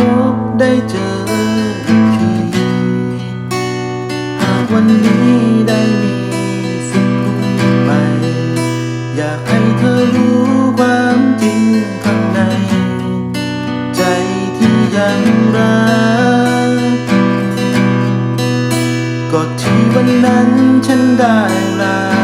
พบได้เจอทีหากวันนี้ได้มีสักคนไป อยากให้เธอรู้ความจริงข้างใน ใจที่ยังรักก็ที่วันนั้นฉันได้ลา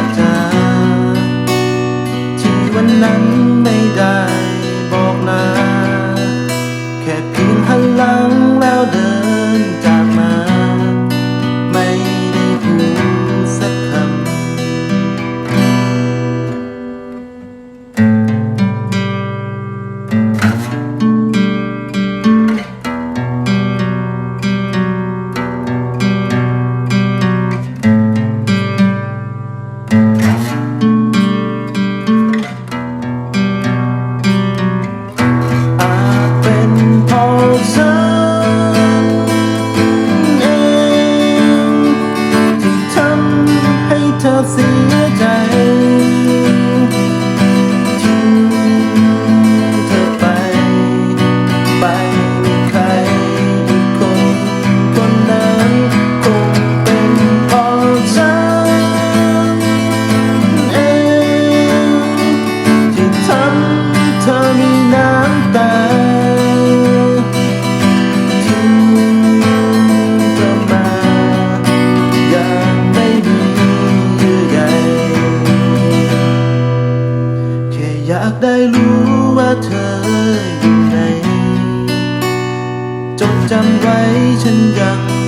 อยากได้รู้ว่าเธออยู่ไหนจดจำไว้ฉันยัง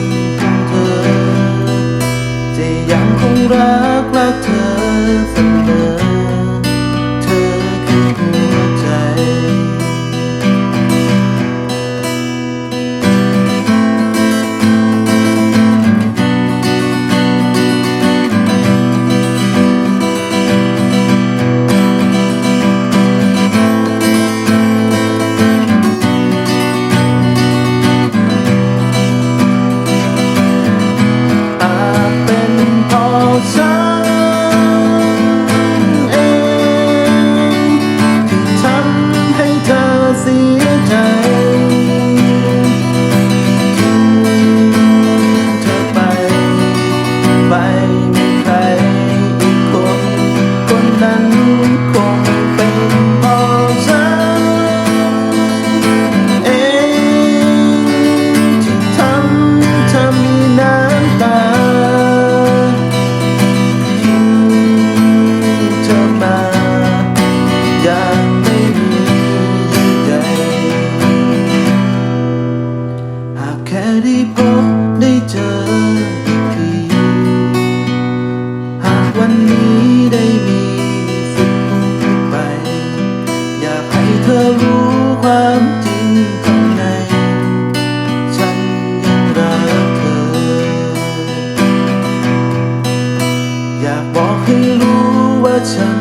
จริงข้างใน ฉันยังรักเธอ อยากบอกให้รู้ว่าฉัน